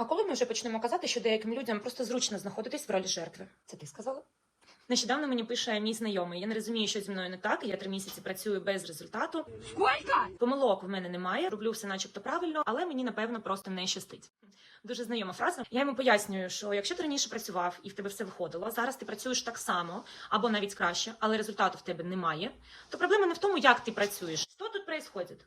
А коли ми вже почнемо казати, що деяким людям просто зручно знаходитись в ролі жертви? Це ти сказала? Нещодавно мені пише мій знайомий. Я не розумію, що зі мною не так. і Я три місяці працюю без результату. Сколько? Помилок в мене немає, роблю все, начебто правильно, але мені напевно просто не щастить. Дуже знайома фраза. Я йому пояснюю, що якщо ти раніше працював і в тебе все виходило, зараз ти працюєш так само або навіть краще, але результату в тебе немає. То проблема не в тому, як ти працюєш. Що тут відбувається?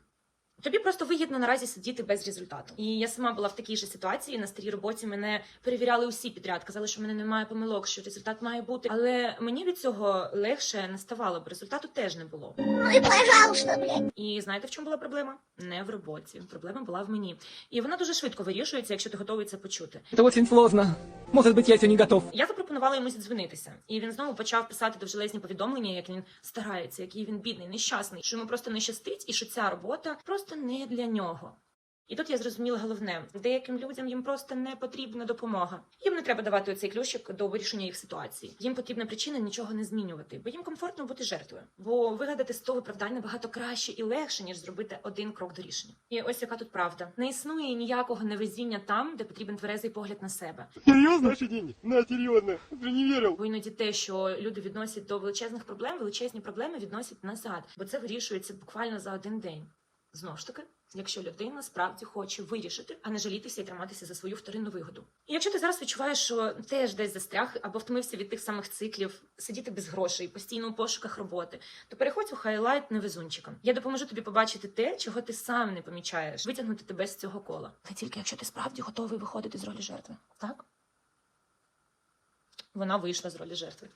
Тобі просто вигідно наразі сидіти без результату. І я сама була в такій же ситуації. На старій роботі мене перевіряли усі підряд, казали, що в мене немає помилок, що результат має бути. Але мені від цього легше не ставало, бо результату теж не було. Ну и пожалуйста, блядь. І знаєте, в чому була проблема? Не в роботі. Проблема була в мені. І вона дуже швидко вирішується, якщо ти готовий це почути. Это очень сложно. Может быть, я не готов. Я запропонувала йому зідзвонитися, і він знову почав писати довжелезні повідомлення, як він старається, який він бідний, нещасний, що йому просто не щастить, і що ця робота просто не для нього. І тут я зрозуміла головне: деяким людям їм просто не потрібна допомога. Їм не треба давати оцей ключик до вирішення їх ситуації. Їм потрібна причина нічого не змінювати, бо їм комфортно бути жертвою. Бо вигадати з того виправдання багато краще і легше, ніж зробити один крок до рішення. І ось яка тут правда: не існує ніякого невезіння там, де потрібен тверезий погляд на себе. Наши деньги? На, серьезно. Ты не верил? Бо іноді те, що люди відносять до величезних проблем, величезні проблеми відносять назад, бо це вирішується буквально за один день. Знову ж таки, якщо людина справді хоче вирішити, а не жалітися і триматися за свою вторинну вигоду. І якщо ти зараз відчуваєш, що теж десь застряг або втомився від тих самих циклів, сидіти без грошей, постійно у пошуках роботи, то переходь у хайлайт невезунчиком. Я допоможу тобі побачити те, чого ти сам не помічаєш, витягнути тебе з цього кола. Не тільки якщо ти справді готовий виходити з ролі жертви, так? Вона вийшла з ролі жертви.